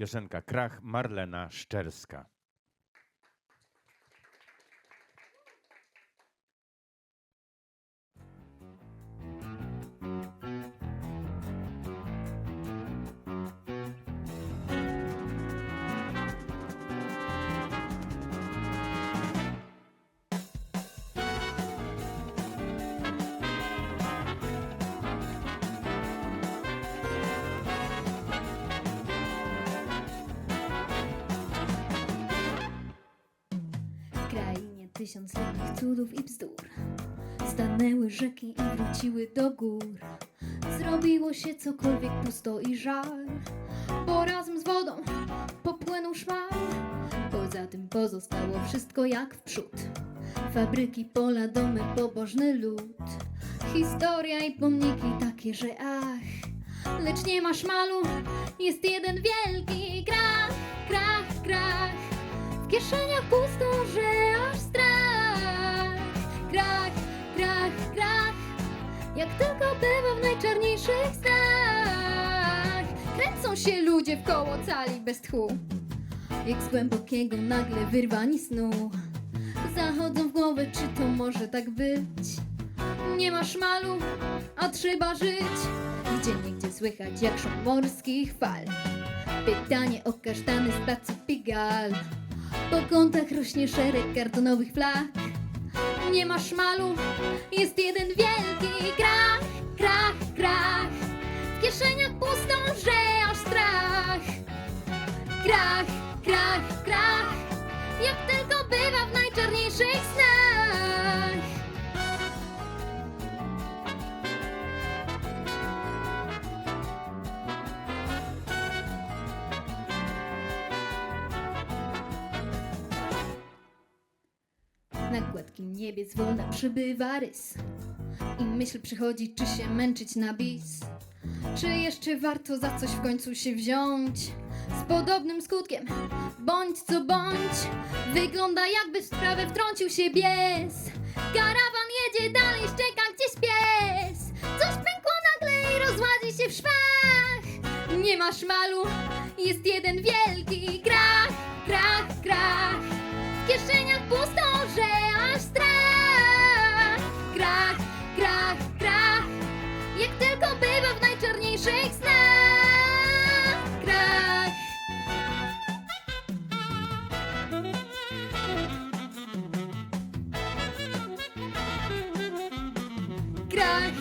Piosenka Krach Marlena Szczerska. Krainie tysiącletnich cudów i bzdur. Stanęły rzeki i wróciły do gór. Zrobiło się cokolwiek pusto i żal Bo razem z wodą popłynął szmal. Poza tym pozostało wszystko jak w przód. Fabryki, pola, domy, pobożny lud. Historia i pomniki takie, że ach Lecz nie ma szmalu, jest jeden wielki krach, krach, krach. W kieszeniach pusto, się ludzie w koło cali bez tchu. Jak z głębokiego nagle wyrwani snu. Zachodzą w głowę, czy to może tak być? Nie ma szmalu, a trzeba żyć. Gdzie niegdzie słychać jak szum morskich fal. Pytanie o kasztany z placu Pigal po kątach rośnie szereg kartonowych flag. Nie ma szmalu, jest jeden wielki krach, krach, krach. W kieszeniach pusto, Na gładkim niebie zwolna przybywa rys. I myśl przychodzi, czy się męczyć na bis? Czy jeszcze warto za coś w końcu się wziąć? Z podobnym skutkiem, bądź co bądź Wygląda jakby w sprawę wtrącił się bies. Karawan jedzie dalej, szczeka gdzieś pies. Coś pękło nagle i rozładzi się w szwach. Nie ma szmalu, jest jeden wielki krach, krach, krach w kieszeniach pusto, w najczarniejszych snach Krach Krach,